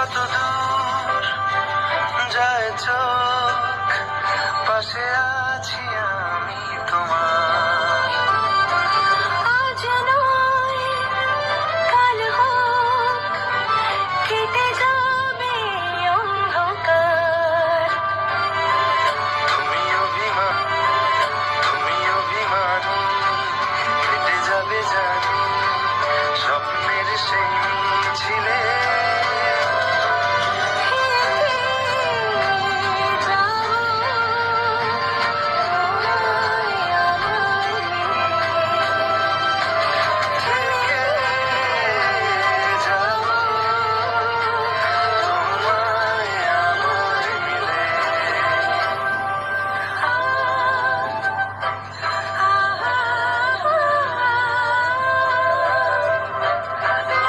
যত দূর যায় চোখ পাশে আছি।